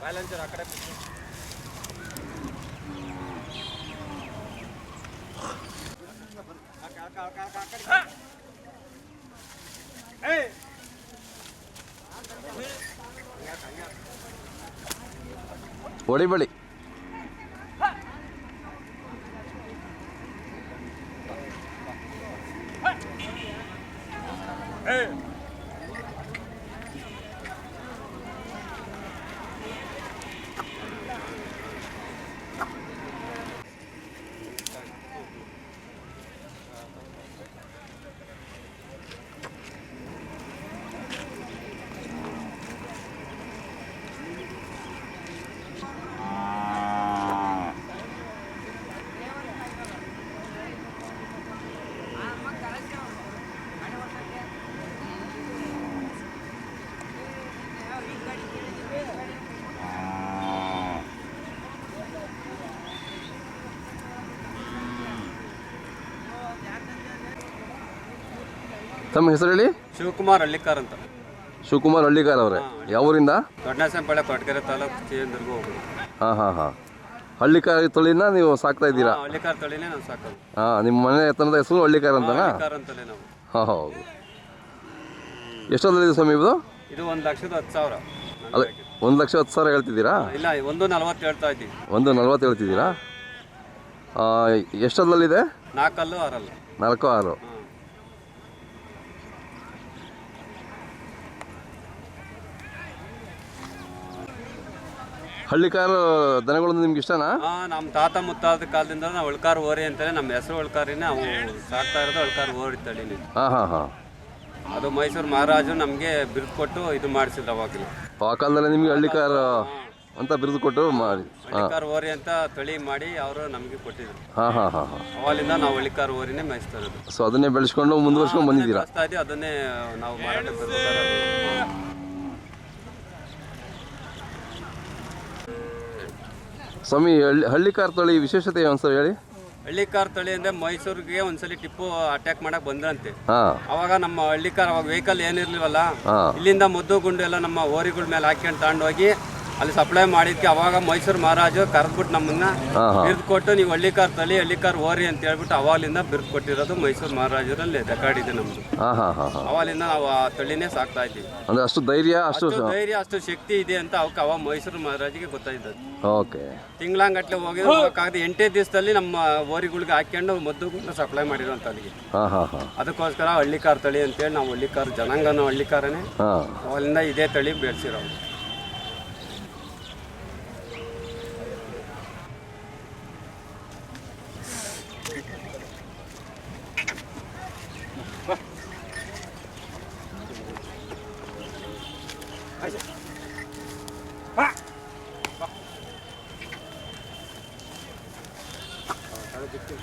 Balancer അക്കടെ പൊളിപൊളി Hey! ತಮ್ಮ ಹೆಸರು ಹೇಳಿ? ಶಿವಕುಮಾರ್ ಹಳ್ಳಿಕಾರ್ ಅಂತ. ಶಿವಕುಮಾರ್ ಹಳ್ಳಿಕಾರ್ ಅವರೇ. ಯಾವ ಊರಿಂದ ದೊಡ್ಡನಸಂಪಳ್ಳಿ ಕೊಟ್ಗೆರೆ ತಾಲೂಕು ಹೋಗೋದು ಹಾಂ ಹಾಂ ಹಾಂ. ಹಳ್ಳಿಕಾರ್ ತಳಿನ ನೀವು ಸಾಕ್ತಾ ಇದ್ದೀರಾ? ಹಾ, ಹಳ್ಳಿಕಾರ್ ತಳಿನೇ ನಾವು ಸಾಕೋದು. ಹಾಂ ನಿಮ್ಮ ಮನೆ ಎತ್ತನದ ಹೆಸರು ಹಳ್ಳಿಕಾರ್ ಅಂತನಾ? ಹಳ್ಳಿಕಾರ್ ಅಂತಲೇ ನಾವು. ಹಾಂ ಹೌದು. ಎಷ್ಟೊಂದಿದೆ ಸ್ವಾಮಿ ಇದು ಇದು ಒಂದು ಲಕ್ಷದ ಹತ್ತು ಸಾವಿರ. ಅದೇ ಒಂದು ಲಕ್ಷ ಹತ್ತು ಸಾವಿರ ಹೇಳ್ತಿದ್ದೀರಾ? ಇಲ್ಲ ಒಂದು ನಲ್ವತ್ತು ಹೇಳ್ತಾ ಇದ್ದೀವಿ ಒಂದು ನಲ್ವತ್ತು ಹೇಳ್ತಿದ್ದೀರಾ? ಎಷ್ಟೊಂದಲ್ಲಿದೆ ನಾಲ್ಕಲ್ಲು ಆರಲ್ಲ. ನಾಲ್ಕು ಆರು. ಹಳ್ಳಿಕಾರು ದನಗಳು ನಿಮ್ಗೆ ಇಷ್ಟನಾ? ನಮ್ಮ ತಾತ ಮುತ್ತಾದ ಕಾಲದಿಂದ ನಾವು ಉಳ್ಕಾರ್ ಓರಿ ಅಂತಾನೆ ನಮ್ಮ ಹೆಸರು ಉಳ್ಕಾರಿನೇ ಅವು ಸಾಕ್ತಾ ಇರೋದು ಒಳ್ಕಾರ್ ಓರಿ ತಳಿ ಹಾಂ ಹಾಂ ಹಾಂ. ಅದು ಮೈಸೂರು ಮಹಾರಾಜು ನಮಗೆ ಬಿರುದು ಕೊಟ್ಟು ಇದು ಮಾಡಿಸಿದ್ರು ಅವಾಗಲೂ ಆ ಕಾಲದಲ್ಲಿ ನಿಮಗೆ ಹಳ್ಳಿಕಾರ ಅಂತ ಬಿರುದು ಕೊಟ್ಟು ಮಾಡಿ. ಹಳ್ಳಿಕಾರ್ ಓರಿ ಅಂತ ತಳಿ ಮಾಡಿ ಅವರು ನಮಗೆ ಕೊಟ್ಟಿದ್ರು. ಹಾಂ ಹಾಂ ಹಾಂ ಹಾಂ. ಅವಾಗಿಂದ ನಾವು ಹಳ್ಳಿಕಾರ್ ಓರಿನೇ ಮೇಯಿಸ್ತಾ ಇರೋದು. ಸೊ ಅದನ್ನೇ ಬೆಳೆಸ್ಕೊಂಡು ಮುಂದುವರ್ಸ್ಕೊಂಡು ಬಂದಿದ್ದೀರಾ? ಬೆಳೆಸ್ತಾ ಅದನ್ನೇ ನಾವು ಮಾರಾಟ ಸ್ವಾಮಿ ಹಳ್ಳಿ ಹಳ್ಳಿಕಾರ್ ತಳಿ ವಿಶೇಷತೆ ಒಂದು ಹೇಳಿ? ಹಳ್ಳಿಕಾರ್ ತಳಿ ಅಂದ್ರೆ ಮೈಸೂರಿಗೆ ಒಂದ್ಸಲಿ ಟಿಪ್ಪು ಅಟ್ಯಾಕ್ ಮಾಡಕ್ ಬಂದ್ರಂತೆ. ಹಾಂ. ಅವಾಗ ನಮ್ಮ ಹಳ್ಳಿಕಾರ್ ಅವಾಗ ವೆಹಿಕಲ್ ಏನಿರ್ಲಿಲ್ವಲ್ಲ ಹಾಂ. ಇಲ್ಲಿಂದ ಮದ್ದು ಗುಂಡು ಎಲ್ಲ ನಮ್ಮ ಓರಿಗಳ ಮೇಲೆ ಹಾಕ್ಕೊಂಡು ತಗೊಂಡೋಗಿ ಅಲ್ಲಿ ಸಪ್ಲೈ ಮಾಡಿದ್ಕೆ ಅವಾಗ ಮೈಸೂರು ಮಹಾರಾಜ ಕರೆದ್ಬಿಟ್ಟು ನಮ್ಮನ್ನ ಬಿರ್ದು ಕೊಟ್ಟು ನೀವು ಹಳ್ಳಿಕಾರ್ ತಳಿ ಹಳ್ಳಿಕಾರ್ ಓರಿ ಅಂತ ಹೇಳ್ಬಿಟ್ಟು ಅವಾಗಲಿಂದ ಬಿರ್ದು ಕೊಟ್ಟಿರೋದು ಮೈಸೂರು ಮಹಾರಾಜರಲ್ಲಿ ರೆಕಾರ್ಡ್ ಇದೆ ನಮ್ದು ಅವಾಗಿಂದ ಅವಾಗಲಿಂದ ನಾವು ಆ ತಳಿನೇ ಸಾಕ್ತಾ ಇದ್ದೀವಿ. ಅಂದ್ರೆ ಅಷ್ಟು ಧೈರ್ಯ ಅಷ್ಟು ಧೈರ್ಯ ಅಷ್ಟು ಶಕ್ತಿ ಇದೆ ಅಂತ ಅವಕ್ಕೆ ಅವಾಗ ಮೈಸೂರು ಮಹಾರಾಜಿಗೆ ಗೊತ್ತಾಯ್ತದೆ. ಓಕೆ. ತಿಂಗಳಂಗಟ್ಲೆ ಹೋಗಿದ್ರೆ ಎಂಟೇ ದಿವಸದಲ್ಲಿ ನಮ್ಮ ಓರಿಗಳಿಗೆ ಹಾಕೊಂಡು ಮದ್ದು ಸಪ್ಲೈ ಮಾಡಿರೋಂಥ ಅಲ್ಲಿಗೆ. ಅದಕ್ಕೋಸ್ಕರ ಹಳ್ಳಿ ಕಾರ್ ಹಳ್ಳಿಕಾರ್ ತಳಿ ಅಂತೇಳಿ ನಾವು ಹಳ್ಳಿಕಾರ್ ಜನಾಂಗನ ಹಳ್ಳಿಕಾರನೇ. ಕಾರನೇ ಅಲ್ಲಿಂದ ಇದೇ ತಳಿ ಬೆಳೆಸಿರೋ দেখতে